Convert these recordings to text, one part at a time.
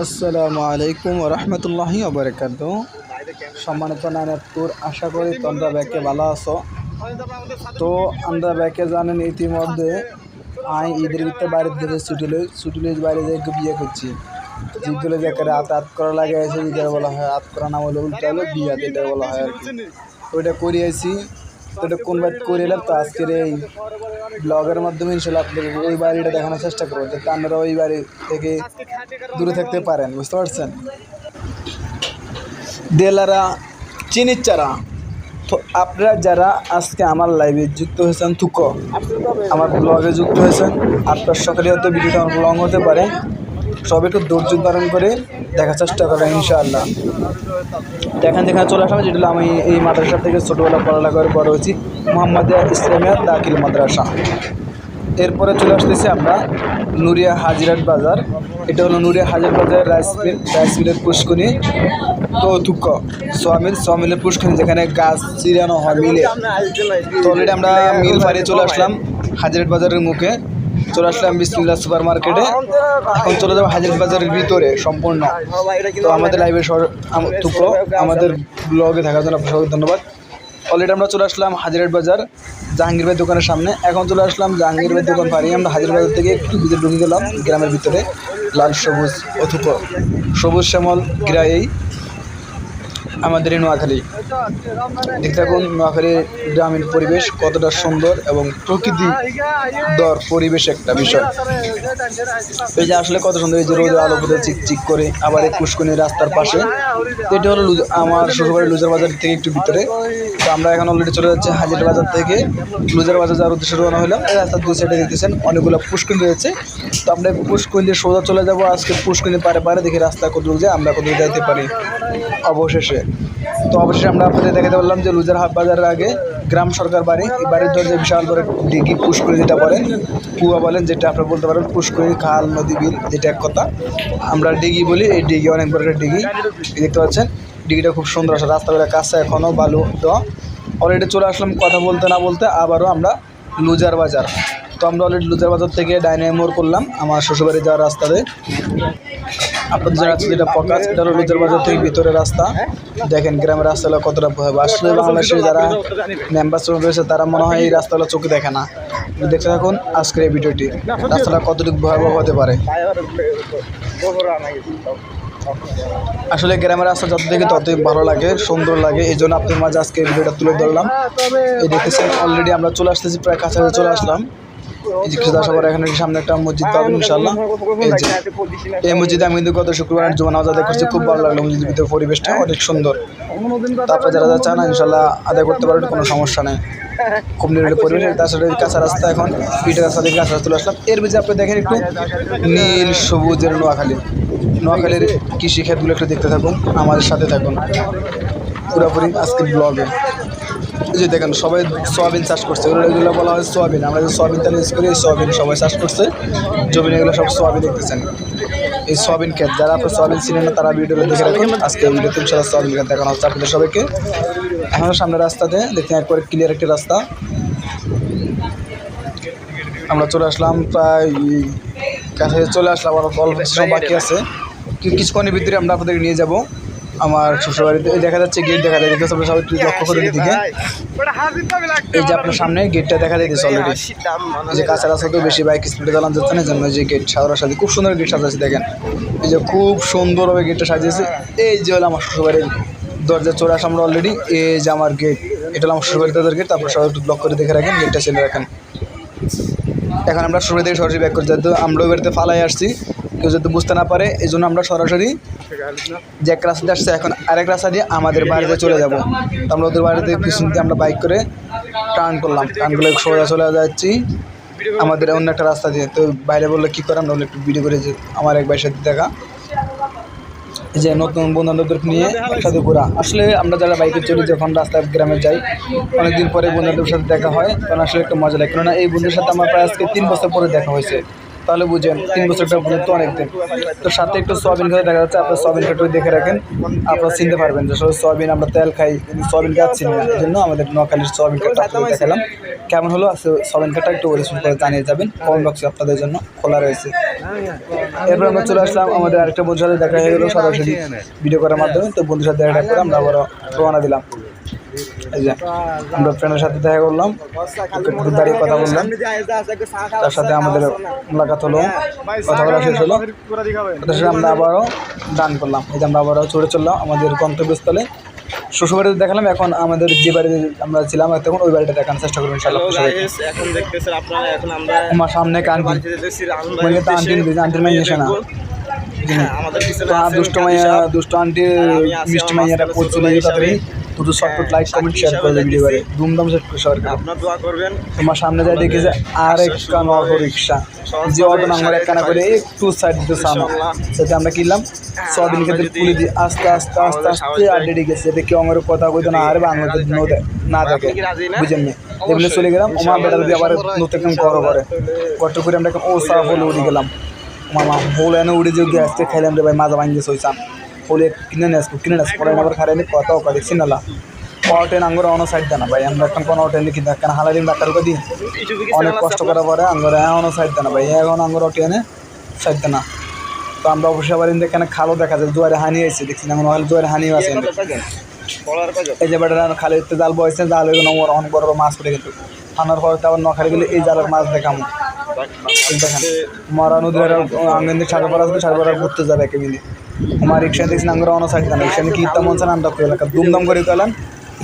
আসসালামু আলাইকুম রহমতুল্লাহি ওবরাকাত সম্মানিত নারায়ণপুর আশা করি তোমরা ব্যাকে ভালো আছো। তো আমরা ব্যাকে জানেন ইতিমধ্যে আমি ঈদের ভিতরে বাইরে থেকে ছুটি লই ছুটি লই বাইরে থেকে বিয়ে করছি। যেগুলো যাকে রাত আত করা লাগে আছে বলা হয় আত করা না বলে উল্টা হলো বিয়া যেটা বলা হয় আর কি। ওইটা করিয়েছি। ওটা কোন বাদ করে এলাম, তো আজকের এই ব্লগের মাধ্যমে ইনশাল্লাহ আপনাদের ওই বাড়িটা দেখানোর চেষ্টা করব, যাতে আপনারা ওই বাড়ি থেকে দূরে থাকতে পারেন, বুঝতে পারছেন? দেলারা চিনির চারা তো আপনারা যারা আজকে আমার লাইভে যুক্ত হয়েছেন, থুকো, আমার ব্লগে যুক্ত হয়েছেন, আপনার সকালে হয়তো ভিডিওটা লং হতে পারে। সব একটু ধৈর্য ধারণ করে দেখার চেষ্টা করেন ইনশাআল্লাহ। দেখেন যেখানে চলে আসলাম যেটা আমি এই মাদ্রাসা থেকে ছোটোবেলা পড়ালেখা করে বড় হয়েছি মোহাম্মদ ইসলামিয়া দাখিল মাদ্রাসা। এরপরে চলে আসতেছি আমরা নুরিয়া হাজিরাট বাজার। এটা হলো নুরিয়া হাজির বাজার রাইস মিল, রাইস মিলের পুষ্কনি। থুক সোয়ামিল সোয়ামিলের পুষ্কনি যেখানে গাছ চিরানো হয় মিলে। তো অলরেডি আমরা মিল ফারিয়ে চলে আসলাম হাজিরাট বাজারের মুখে। চলে আসলাম বিসমিল্লা সুপার মার্কেটে এখন চলে যাব হাজির বাজারের ভিতরে, সম্পূর্ণ। তো আমাদের লাইভে টুকরো আমাদের ব্লগে থাকার জন্য সবাইকে ধন্যবাদ। অলরেডি আমরা চলে আসলাম হাজিরাট বাজার জাহাঙ্গীর ভাই দোকানের সামনে। এখন চলে আসলাম জাহাঙ্গীর ভাই দোকান পাড়ি। আমরা হাজির বাজার থেকে একটু ভিতরে ঢুকে গেলাম, গ্রামের ভিতরে। লাল, সবুজ অথুপ সবুজ শ্যামল গ্রামেই আমাদের এই নোয়াখালী। দেখতে থাকুন নোয়াখালীর গ্রামীণ পরিবেশ কতটা সুন্দর এবং প্রকৃতি দর, পরিবেশ একটা বিষয়। এই যে আসলে কত সুন্দর, এই যে রোদের আলো ফুটে চিকচিক করে আবার এই পুষ্কনি রাস্তার পাশে। এটা হলো লুজ- আমার শ্বশুরবাড়ির লুজার বাজার থেকে একটু ভিতরে। তো আমরা এখন অলরেডি চলে যাচ্ছি হাজির বাজার থেকে। লুজার বাজার যাওয়ার উদ্দেশ্যে রওনা হলাম। এই রাস্তার দু সাইডে দেখতেছেন অনেকগুলো পুষ্করিণী রয়েছে। তো আমরা দিয়ে সোজা চলে যাব। আজকে পুষ্করিণী পারে পারে দেখি রাস্তা কত যায়, আমরা কত যাইতে পারি। অবশেষে। তো অবশেষে আমরা আপনাদের দেখাতে পারলাম যে লুজার হাট বাজারের আগে গ্রাম সরকার বাড়ি, এই বাড়ির দরজায় বিশাল বড় ডিগি পুষ্করিণী যেটা বলেন, কুয়া বলেন, যেটা আপনারা বলতে পারেন পুষ্করিণী খাল, নদী, বিল, যেটা এক কথা। আমরা ডিগি বলি, এই ডিগি অনেক বড় একটা ডিগি দেখতে পাচ্ছেন? ডিগিটা খুব সুন্দর আছে, রাস্তাঘাটের কাছে এখনও বালু দেওয়া। অলরেডি চলে আসলাম কথা বলতে না বলতে, আবারও আমরা লুজার বাজার। তো আমরা অলরেডি লুজার বাজার থেকে ডাইনে মোড় করলাম, আমার শ্বশুরবাড়ি যাওয়ার রাস্তাতে। আপনাদের রাস্তা যেটা পকাস এটা হলো বাজার থেকে ভিতরে রাস্তা। দেখেন গ্রামের রাস্তাগুলো কতটা ভয়াবহ। আসলে বাংলাদেশের যারা মেম্বার রয়েছে, তারা মনে হয় এই রাস্তাগুলো চোখে দেখে না। দেখতে থাকুন আজকের এই ভিডিওটি। রাস্তাটা কতটুকু ভয়াবহ হতে পারে? আসলে গ্রামের রাস্তা যত দেখি ততই ভালো লাগে, সুন্দর লাগে। এই জন্য আপনার মাঝে আজকে ভিডিওটা তুলে ধরলাম। এই দেখতেছেন অলরেডি আমরা চলে আসতেছি, প্রায় কাছাকাছি চলে আসলাম। যে সামনে একটা মসজিদ পাবেন এই মসজিদে আমি কিন্তু গত শুক্রবার খুব ভালো লাগল ভিতরে পরিবেশটা অনেক সুন্দর। তারপরে যারা যারা চান ইনশাল্লাহ আদায় করতে পারবেন, কোনো সমস্যা নেই। খুব নিরিবিলি পরিবেশ, তাছাড়া কাঁচা রাস্তা এখন, পিঠের রাস্তা থেকে কাঁচা রাস্তা আসলাম। এর মধ্যে আপনি দেখেন একটু নীল সবুজের নোয়াখালী। নোয়াখালীর কৃষি ক্ষেতগুলো একটু দেখতে থাকুন, আমাদের সাথে থাকুন। পুরোপুরি আজকের ব্লগে যে দেখেন, সবাই সোয়াবিন চাষ করছে। এগুলো বলা হয় সোয়াবিন। আমরা যে সোয়াবিন তেল ইউজ করি, এই সোয়াবিন সবাই চাষ করছে। জমিন এগুলো সব সোয়াবিন দেখতেছেন। এই সোয়াবিন ক্ষেত। যারা আপনার সোয়াবিন ছিলেন না, তারা ভিডিওটা দেখে রাখুন। আজকে ভিডিওতে ইনশাল্লাহ সোয়াবিন ক্ষেত দেখানো হচ্ছে আপনাদের সবাইকে। এখন সামনে রাস্তাতে দেখতে একবারে ক্লিয়ার একটি রাস্তা। আমরা চলে আসলাম প্রায় কাছে চলে আসলাম, আবার অল্প বাকি আছে। কিছুক্ষণের ভিতরে আমরা আপনাদের নিয়ে যাব। আমার শ্বশুরবাড়িতে এই দেখা যাচ্ছে গেট দেখা যায় দেখতে আপনারা সবাই একটু লক্ষ্য করে দিকে এই যে আপনার সামনে গেটটা দেখা যাইতেছে অলরেডি যে কাঁচা রাস্তাতেও বেশি বাইক স্পিডে চালানো যাচ্ছে না এই জন্য যে গেট সাদা সাথে খুব সুন্দর গেট সাজাচ্ছে দেখেন। এই যে খুব সুন্দরভাবে গেটটা সাজিয়েছে। এই যে হলো আমার শ্বশুরবাড়ির দরজা আসা আমরা অলরেডি এই যে আমার গেট এটা হলো আমার শ্বশুরবাড়ির দরজার গেট তারপর সবাই একটু ব্লক করে দেখে রাখেন গেটটা ছেলে রাখেন। এখন আমরা শুরু থেকে সরাসরি ব্যাক করছি। যেহেতু আমরা ওই বাড়িতে ফালাই আসছি, কেউ যেহেতু বুঝতে না পারে, এই জন্য আমরা সরাসরি যে এক রাস্তা আসছে। এখন আরেক রাস্তা দিয়ে আমাদের বাড়িতে চলে যাব। তো আমরা ওদের বাড়িতে পিছন দিয়ে আমরা বাইক করে টার্ন করলাম। টার্ন করলে সোজা চলে যাচ্ছি আমাদের অন্য একটা রাস্তা দিয়ে। তো বাইরে বললে, কী করে? আমরা একটু ভিডিও করে আমার এক ভাইয়ের সাথে দেখা। যে নতুন বন্ধু বান্ধবদের নিয়ে একসাথে ঘোরা। আসলে আমরা যারা বাইকে চলি যখন রাস্তায় গ্রামে যাই, অনেকদিন পরে বন্ধুদের সাথে দেখা হয়, তখন আসলে একটু মজা লাগে। কেননা এই বন্ধুর সাথে আমার প্রায় আজকে তিন বছর পরে দেখা হয়েছে। তাহলে বুঝেন, তিন বছর একটা বুঝেন তো অনেক দিন তো সাথে একটু সয়াবিন খেতে দেখা যাচ্ছে, আপনার সয়াবিন খেতে দেখে রাখেন, আপনারা চিনতে পারবেন যে সয়াবিন আমরা তেল খাই, কিন্তু সয়াবিন খাচ্ছি না। এই জন্য আমাদের নোয়াখালীর সয়াবিন খেটটা আপনাদের দেখালাম। কেমন হলো? আসলে সয়াবিন খেটটা একটু পরিশ্রম করে জানিয়ে যাবেন। কমেন্ট বক্সে আপনাদের জন্য খোলা রয়েছে। এরপর আমরা চলে আসলাম আমাদের আরেকটা বন্ধুর সাথে দেখা হয়ে গেলো সরাসরি ভিডিও করার মাধ্যমে। তো বন্ধুর সাথে দেখা করে আমরা আবারও রওনা দিলাম। আমরা ফ্রেন্ডের সাথে দেখা করলাম। দাঁড়িয়ে কথা বললাম। তার সাথে আমাদের মোলাকাত হলো। কথা বলা শেষ হলো। তার সাথে আমরা আবারও দান করলাম। এই যে আমরা আবারও চড়ে চললাম আমাদের গন্তব্যস্থলে। শ্বশুরবাড়িতে দেখালাম এখন আমাদের যে বাড়িতে আমরা ছিলাম তখন ওই বাড়িটা দেখানোর চেষ্টা করব ইনশাল্লাহ হ্যালো সবাইকে। গাইস এখন দেখতেছেন আপনারা এখন আমরা আমার সামনে কান্টি মানে তো আন্টি। আন্টির না। হ্যাঁ, দুষ্ট মাইয়া। দুষ্ট আন্টি আমি আছি মিষ্টি মাইয়াটা পড়ছিল তাড়াতাড়ি। শর্টকাট হ্যাঁ, লাইক কমেন্ট শেয়ার করে ধুমধাম সেট করে সরকার আপনার দোয়া করবেন। তোমার সামনে যায় দেখেছে আর একটা অটো রিক্সা যে অটো নাম্বার একখানা করে একটু সাইড দিতে সেটা আমরা কিনলাম। খেতে তুলে দিই আস্তে আস্তে আস্তে আস্তে আড্ডে গেছে। কেউ আমার কথা কইতো না আর বাংলাতে না দেখে বুঝেন নি? এগুলো চলে গেলাম ওমা বেটা দিয়ে আবার নতুন করো কষ্ট করে আমরা ও সারা বলে উড়ে গেলাম। মামা হোল এনে উড়ে যে গ্যাসতে খাইলাম রে ভাই মাজা সইসাম হোলে কিনে নেস কিনে নেস পরে আবার খারাই কথাও করে সিনালা অটেন আঙ্গুর অন সাইড দেনা ভাই, আমরা এখন কোনো অটেন লিখি দেখ কেন হালাদিন ডাক্তার করে দিই অনেক কষ্ট করার পরে আঙ্গুর এখনও সাইড দেনা ভাই এখন আঙ্গুর অটেনে সাইড দেনা। তো আমরা অবশ্যই আবার এখানে খালও দেখা যায় জোয়ারে হানি আছে দেখছি না এখন জোয়ারে হানিও আছে এই যে বেটা খালের জাল বয়েছে জাল হয়ে গেল অন বড় মাছ পড়ে গেল আনার পরে আবার নখালি গেলে এই জালের মাছ দেখাম। দেখেন মরা নদীর আঙ্গন সাড়ে পাড়া আসবে সাড়ে পাড়া ঘুরতে যাবে একে মিলে। আমার রিক্সা দেখছি আঙ্গুর রওনা সাইড না রিক্সা কি ইত্তা মন চান আমরা করে দুমদাম করে গেলাম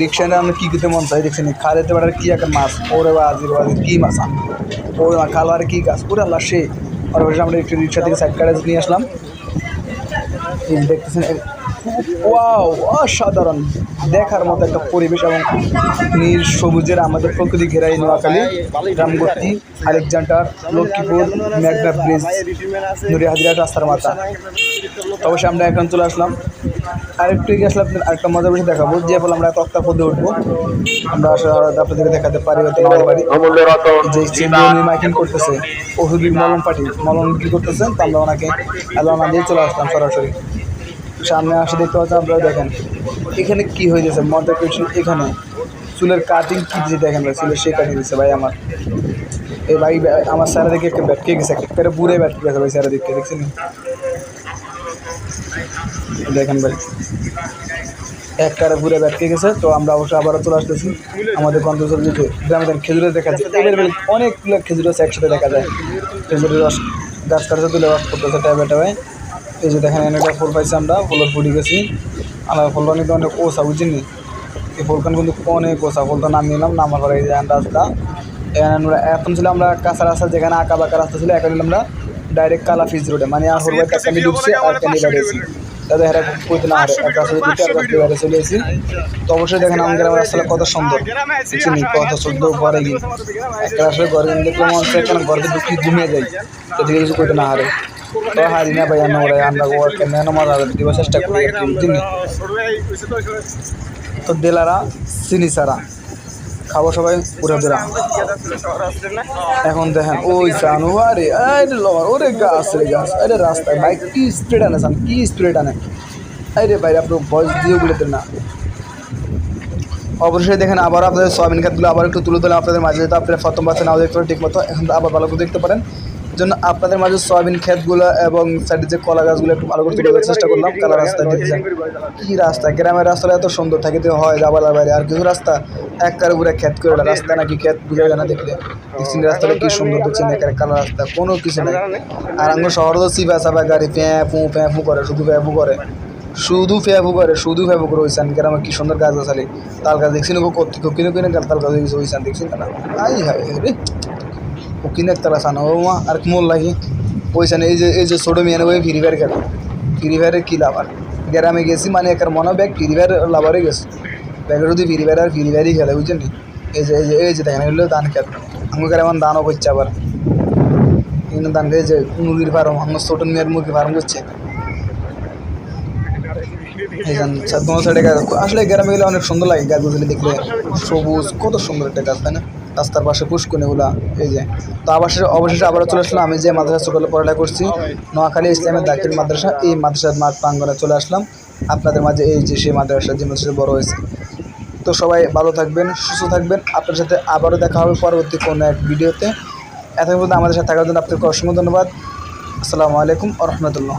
রিক্সা নিয়ে আমরা কি করতে মন চাই খালে তো পারে কি একটা মাছ ওরে বাজির বাজির কী মাছ ওরে না খালোয়ারে কী গাছ পুরো আল্লাহ সে আমরা একটু রিক্সা থেকে সাইড কাটে নিয়ে আসলাম দেখতেছেন ওয়াও অসাধারণ। দেখার মতো একটা পরিবেশ এবং নীল সবুজের আমাদের প্রকৃতি ঘেরাই নোয়াখালী রামগতি আলেকজান্ডার, লক্ষ্মীপুর, মেঘনা ব্রিজ নুরি হাজিরা, রাস্তার মাথা। অবশ্যই আমরা এখন চলে আসলাম। আরেকটু এগিয়ে আসলে আরেকটা মজা বেশি দেখাবো, যে ফলে আমরা তক্তা পদে উঠবো। আমরা আপনাদেরকে দেখাতে পারি যে মাইকিং করতেছে ওষুধের মলম পাটি মলম বিক্রি করতেছেন তো আমরা ওনাকে অ্যালাউনা দিয়ে চলে আসলাম সরাসরি। সামনে আসে, দেখতে পাচ্ছেন আপনারা, দেখেন। এখানে কি হয়ে গেছে মজার কিছু এখানে চুলের কাটিং কি দিয়েছে দেখেন ভাই, চুলের সে কাটিং দিচ্ছে ভাই আমার? এই ভাই, আমার স্যারা দেখে একটা ব্যাটকে গেছে, একটা পুরে ব্যাটকে গেছে ভাই স্যারা দেখতে দেখছেন? দেখেন ভাই এক কারে পুরে ব্যাটকে গেছে, তো আমরা অবশ্যই আবারও চলে আসতেছি আমাদের গন্তব্য গ্রামে দেখেন খেজুরে দেখা যায়। এবার অনেকগুলো খেজুর আছে, একসাথে দেখা যায়। খেজুরের রস, গাছ কাটছে তুলে রস করতেছে ট্যাবে ট্যাবে। এই যে দেখেন একটা ফুল পাইছি আমরা, ফুলের ফুটি গেছি আমরা ফুলটা নিতে অনেক ওসা বুঝিনি এই ফুলখান কিন্তু অনেক ওসা ফুলটা নাম নিলাম নামার পরে এই যে রাস্তা এখানে আমরা এখন ছিল আমরা কাঁচা রাস্তা, যেখানে আঁকা বাঁকা রাস্তা ছিল, এখন আমরা ডাইরেক্ট কালা ফিজ রোডে মানে আর হরবাই কাকানি ঢুকছে, আর কানি বেড়েছি তাদের হেরা কইতে না হারে এক রাস্তা ঢুকে আর রাস্তা বাইরে চলে এসেছি। তো অবশ্যই দেখেন, আমাদের আমার রাস্তাটা কত সুন্দর চিনি কত সুন্দর ঘরে গিয়ে একটা আসলে ঘরে গিয়ে দেখলে মনে হচ্ছে এখানে ঘরে ঢুকি ঘুমিয়ে যাই এদিকে কিছু কইতে না হারে তো হারি না ভাই আমরা ওরা আমরা কেন মজা দিবার চেষ্টা করি বুঝলি তো দেলারা, চিনি সারা খাব সবাই, পুরো দিরা এখন দেখেন, ওই চানু আরে আরে লবার ওরে গাছ রে গাছ। আরে রাস্তায় বাইক কি স্পিড আনে সান কি স্পিড আনে? আরে ভাই আপনার ভয়েস দিয়ে বলেতেন না। অবশ্যই দেখেন আবার আপনাদের সয়াবিন খাতগুলো আবার একটু তুলে ধরলাম। আপনাদের মাঝে যেহেতু আপনারা প্রথম পাচ্ছেন নাও দেখতে পারেন, ঠিক মতো। এখন আবার ভালো করে দেখতে পারেন। জন্য আপনাদের মাঝে সয়াবিন ক্ষেতগুলো এবং সাইডে যে কলা গাছগুলো একটু ভালো করে তুলে চেষ্টা করলাম কালা রাস্তা দেখছেন কি রাস্তা? গ্রামের রাস্তাটা এত সুন্দর, থাকে তো হয় যাবার বাইরে। আর কিছু রাস্তা এক কার উপরে ক্ষেত করে রাস্তা নাকি ক্ষেত বুঝা যায় না দেখলে। দেখছেন রাস্তাটা কি সুন্দর দেখছেন এখানে কালা রাস্তা, কোনো কিছু নেই। আর আঙ্গ শহর তো সিবা সাবা গাড়ি প্যাঁ পু প্যাঁ করে, শুধু প্যাঁ পু করে। শুধু ফেবু করে, শুধু ফেবু করে হইসান গ্রামে কি সুন্দর গাছ গাছালি তাল গাছ দেখছি না কত কিনে কিনে তাল গাছ হয়েছে হইসান দেখছি না আই হাই রে। ও কিনে তালা সান ও মা, আর মোল লাগি ওইসান এই যে এই যে ছোটো মেয়ে ওই ফ্রি ফায়ার খেলে। ফ্রি ফায়ারের কী লাভার গ্রামে গেছি মানে একার মনে ব্যাগ ফ্রি ফায়ার লাভারে গেছে। ব্যাগের যদি ফ্রি ফায়ার আর ফ্রি ফায়ারই খেলে, বুঝছেন এই যে এই যে এই যে দেখেন, এগুলো ধান খেত আমাকে এমন ধানও করছে আবার। এখানে দান এই যে মুরগির ফার্ম, আমার ছোটো মেয়ের মুরগির ফার্ম করছে আসলে গ্রামে গেলে অনেক সুন্দর লাগে, গাছগুলো দেখলে। সবুজ, কত সুন্দর একটা গাছ, তাই না? রাস্তার পাশে পুষ্কুনিগুলা এই যে। তো অবশেষে অবশেষে আবারও চলে আসলাম আমি যে মাদ্রাসা ছোটবেলা পড়ালেখা করছি। নোয়াখালী ইসলামের দাখিল মাদ্রাসা, এই মাদ্রাসার মাঠ প্রাঙ্গনে চলে আসলাম। আপনাদের মাঝে এই যে সেই মাদ্রাসা যে মাদ্রাসা বড় হয়েছে। তো সবাই ভালো থাকবেন, সুস্থ থাকবেন। আপনার সাথে আবারও দেখা হবে পরবর্তী কোনো এক ভিডিওতে। এতক্ষণ পর্যন্ত আমাদের সাথে থাকার জন্য আপনাকে অসংখ্য ধন্যবাদ। আসসালামু আলাইকুম আ রহমতুল্লাহ।